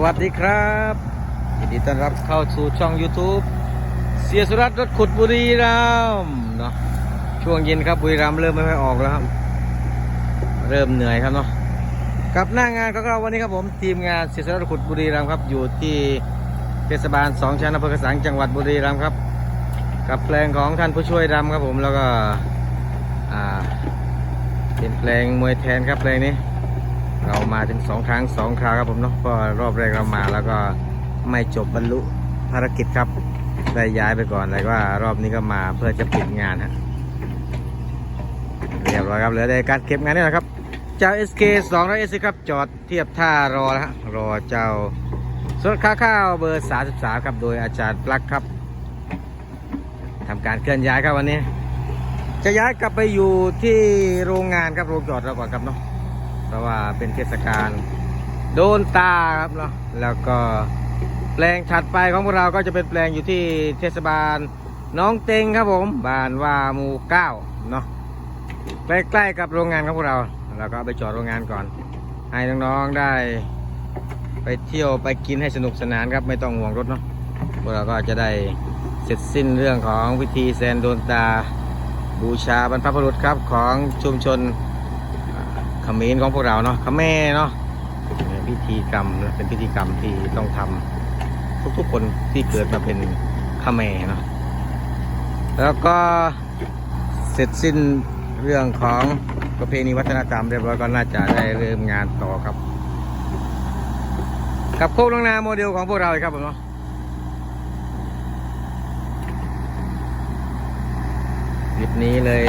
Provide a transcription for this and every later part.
สวัสดีครับยินดีต้อนรับเข้าสู่ช่อง YouTube เสียสุรัตน์รถขุดบุรีรัมย์เนาะช่วงเย็นครับบุรีรัมย์เริ่มไม่ค่อยออกแล้วครับ เริ่มเหนื่อยครับเนาะกับหน้างานของเราวันนี้ครับผมทีมงานเสียสุรัตน์รถขุดบุรีรัมย์ครับ อยู่ที่เทศบาลสองชั้นอำเภอกระสังจังหวัดบุรีรัมย์ครับ กับแปลงของท่านผู้ช่วยดำครับผมแล้วก็อ่าเป็นแปลงมวยแทนครับแปลงนี้ เรามาถึงสองครั้งสองคราวครับผมเนาะก็รอบแรกเรามาแล้วก็ไม่จบบรรลุภารกิจครับได้ย้ายไปก่อนแต่ว่ารอบนี้ก็มาเพื่อจะปิดงานฮะเรียบร้อยครับเหลือแต่การเก็บงานนี่แหละครับ เจ้า SK 2 0 0 S ครับจอดเทียบท่ารอแล้วฮะรอเจ้าสดข้าข้าวเบอร์ 33 ครับ โดยอาจารย์ปลักครับทำการเคลื่อนย้ายครับวันนี้ จะย้ายกลับไปอยู่ที่โรงงานครับโรงจอดเราก่อนครับเนาะ เพราะว่าเป็นเทศกาลโดนตาครับเนาะแล้วก็แปลงถัดไปของพวกเราก็จะเป็นแปลงอยู่ที่เทศบาลน้องเต็งครับผมบ้านว่าหมู่เก้าเนาะใกล้ๆกับโรงงานของพวกเราเราก็ไปจอดโรงงานก่อน ให้น้องๆได้ ไปเที่ยวไปกินให้สนุกสนานครับไม่ต้องห่วงรถเนาะพวกเราก็จะได้เสร็จสิ้นเรื่องของพิธีแซนโดนตาบูชาบรรพบุรุษครับของชุมชน ขมรของพวกเราเนาะเขมรเนาะเป็นพิธีกรรมนะเป็นพิธีกรรมที่ต้องทำทุกๆคนที่เกิดมาเป็นเขมรเนาะแล้วก็เสร็จสิ้นเรื่องของประเพณีวัฒนธรรมเรียบร้อยก็น่าจะได้เริ่มงานต่อครับ กับโคกลงนาโมเดลของพวกเราครับผมเนาะคลิปนี้เลย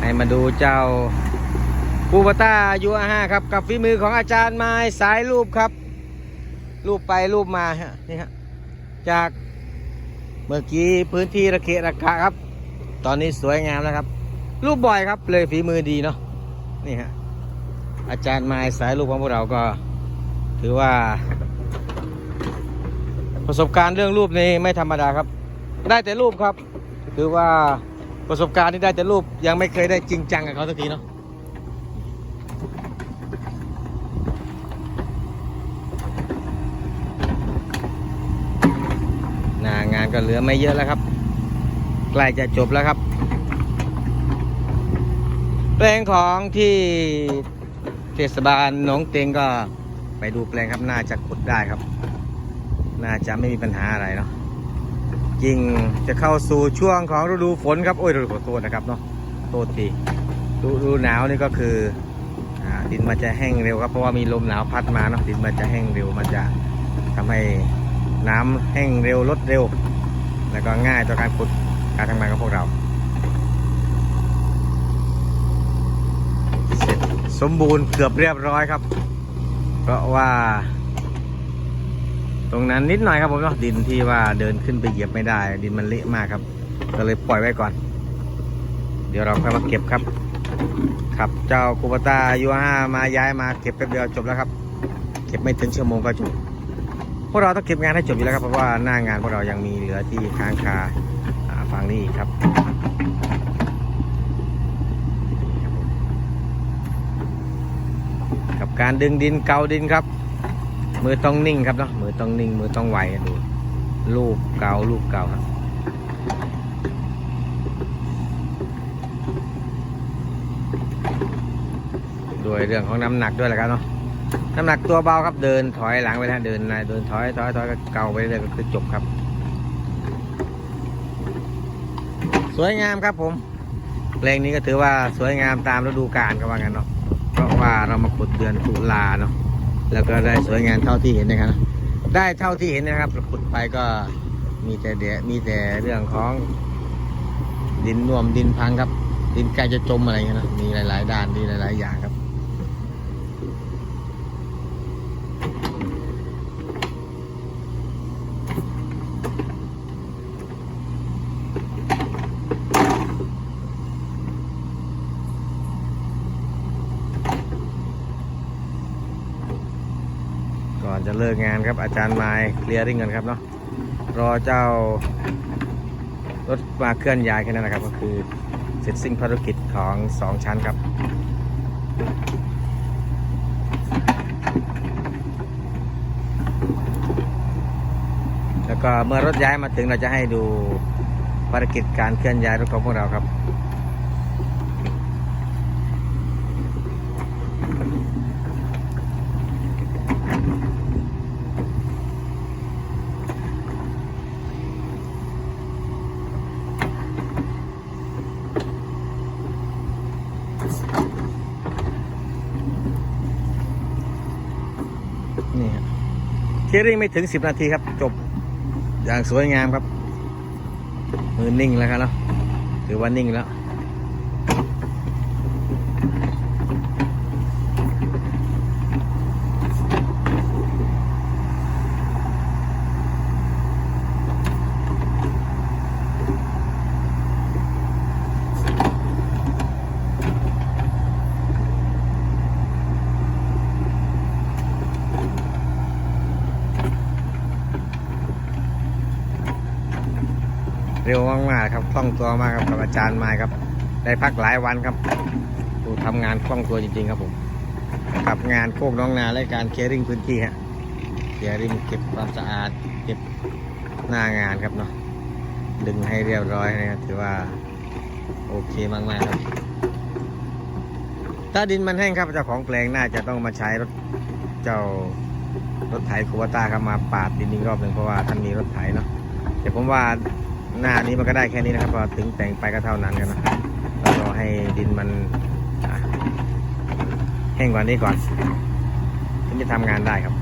ให้มาดูเจ้า ปูปต้ายูอาห้าครับ กับฝีมือของอาจารย์ไม้สายรูปครับ รูปไปรูปมาฮะนี่ฮะจากเมื่อกี้พื้นที่ระเกะระกะครับ ตอนนี้สวยงามแล้วครับ รูปบ่อยครับเลยฝีมือดีเนาะนี่ฮะอาจารย์ไม้สายรูปของพวกเราก็ ถือว่า ประสบการณ์เรื่องรูปนี้ไม่ธรรมดาครับ ได้แต่รูปครับ ถือว่าประสบการณ์ที่ได้แต่รูปยังไม่เคยได้จริงจังกับเขาสักทีเนาะ หน้า งานก็เหลือไม่เยอะแล้วครับ ใกล้จะจบแล้วครับ แปลงของที่เทศบาลหนองเตงก็ไปดูแปลงครับน่าจะขุดได้ครับ น่าจะไม่มีปัญหาอะไรเนาะจริงจะเข้าสู่ช่วงของฤดูฝนครับโอ้ยฤดูฝนตัวนะครับเนาะโทษทีฤดูหนาวนี่ก็คืออดินมันจะแห้งเร็วครับเพราะว่ามีลมหนาวพัดมาเนาะดินมันจะแห้งเร็วมันจะทำให้ น้ำแห้งเร็วลดเร็ว แล้วก็ง่ายต่อการขุดการทำงานของพวกเรา เสร็จสมบูรณ์เกือบเรียบร้อยครับ เพราะว่า ตรงนั้นนิดหน่อยครับผมเนาะดินที่ว่าเดินขึ้นไปเหยียบไม่ได้ ดินมันเละมากครับ ก็เลยปล่อยไว้ก่อน เดี๋ยวเราค่อยมาเก็บครับครับเจ้าคูปต้ายูห้ามาย้ายมาเก็บแป๊บเดียวจบแล้วครับ เก็บไม่ถึงชั่วโมงก็จบ พวกเราต้องเก็บงานให้จบอยู่แล้วครับเพราะว่าหน้างานพวกเรายังมีเหลือที่ค้างคาฝั่งนี้ครับกับการดึงดินเกาดินครับ มือต้องนิ่งครับเนาะมือต้องนิ่ง มือต้องไวดูลูกเกาลูกเกาครับด้วยเรื่องของน้ำหนักด้วยแหละครับเนาะ น้ำหนักตัวเบาครับเดินถอยหลังไปนะเดินนะเดินถอยถอยถอยก็เกาไปเรื่อยก็คือจบครับ สวยงามครับผมเพลงนี้ก็ถือว่าสวยงามตามฤดูกาลก็ว่ากันเนาะเพราะว่าเรามาขุดเดือนตุลาเนาะแล้วก็ได้สวยงามเท่าที่เห็นนะครับ ได้เท่าที่เห็นนะครับขุดไปก็มีแต่เดมีแต่เรื่องของดินน่วมดินพังครับ ดินใกล้จะจมอะไรเงี้ยนะมีหลาย ๆ ด้านมีหลาย ๆ อย่างครับ เลิกงานครับอาจารย์ไม้เคลียร์ริ่งกันครับเนาะรอเจ้ารถมาเคลื่อนย้ายแค่นั้นนะครับ ก็คือเสร็จสิ้นภารกิจของสองชั้นครับแล้วก็เมื่อรถย้ายมาถึงเราจะให้ดูภารกิจการเคลื่อนย้ายรถของพวกเราครับ นี่ฮะเคลียร์ริ่งไม่ถึงสิบนาทีครับ จบอย่างสวยงามครับ มือนิ่งแล้วครับเนาะถือว่านิ่งแล้ว เร็วมากๆครับคล่องตัวมากครับกับอาจารย์มาครับ ได้พักหลายวันครับดูทำงานคล่องตัวจริงๆครับผมกับงานโคกน้องนาและการเคลียริ่งพื้นที่ฮะเคลียริ่งเก็บความสะอาดเก็บหน้างานครับเนาะดึงให้เรียบร้อยนะครับถือว่าโอเคมากๆครับ ถ้าดินมันแห้งครับเจ้าของแปลงน่าจะต้องมาใช้รถเจ้ารถไถคูวาต้าครับมาปาดดินอีกรอบหนึ่งเพราะว่าท่านมีรถไถเนาะแต่ผมว่า หน้านี้มันก็ได้แค่นี้นะครับพอถึงแต่งไปก็เท่านั้นกันนะแล้วก็ให้ดินมันแห้งกว่านี้ก่อน ถึงจะทำงานได้ครับ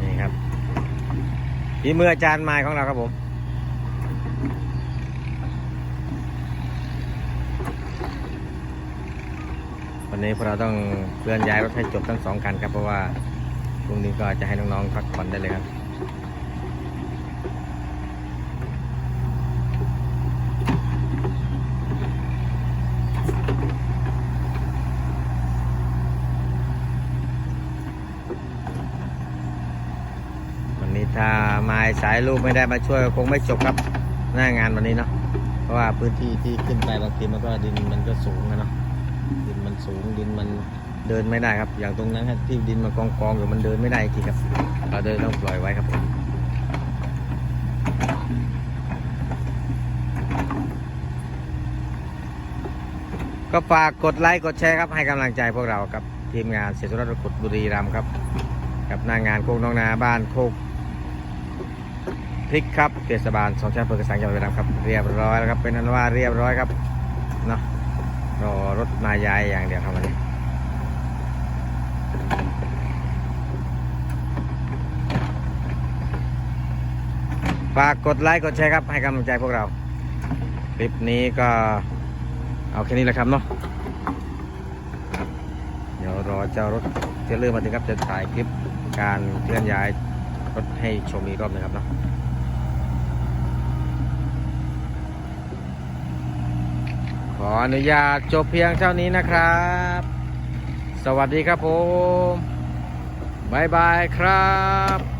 นี่ครับ ฝีมืออาจารย์ไม้ของเราครับผม วันนี้พวกเราต้องเคลื่อนย้ายรถให้จบทั้งสองคันครับ เพราะว่าพรุ่งนี้ก็จะให้น้องๆพักผ่อนได้เลยครับ วันนี้ถ้า ไม้สายลูกไม่ได้มาช่วยคงไม่จบครับหน้างานวันนี้เนาะเพราะว่าพื้นที่ที่ขึ้นไปบางทีมันก็ดินมันก็สูงนะเนาะดินมันสูงดินมันเดินไม่ได้ครับ อย่างตรงนั้นที่ดินมันกองกองอยู่มันเดินไม่ได้จริงครับ เราเดินต้องปล่อยไว้ครับผมก็ฝากกดไลค์กดแชร์ครับให้กำลังใจพวกเรากับทีมงานเสียสุรัตน์ขุดบุรีรัมย์ครับ กับหน้างานโคกน้องนาบ้านโคก พริกครับเทศบาลสองชั้นเพื่อกระสังจังหวัดบุรีรัมย์ครับเรียบร้อยแล้วครับเป็นนั้นว่าเรียบร้อยครับเนาะรอรถมาย้ายอย่างเดียวครับวันนี้ฝากกดไลค์กดแชร์ครับให้กำลังใจพวกเรา คลิปนี้ก็เอาแค่นี้แหละครับเนาะเดี๋ยวรอเจ้ารถเทรลเลอร์มาถึงครับจะถ่ายคลิปการเคลื่อนย้ายรถให้ชมอีกรอบนึงครับเนาะ ออนุญาตจบเพียงเท่านี้นะครับ สวัสดีครับผมบายบายครับ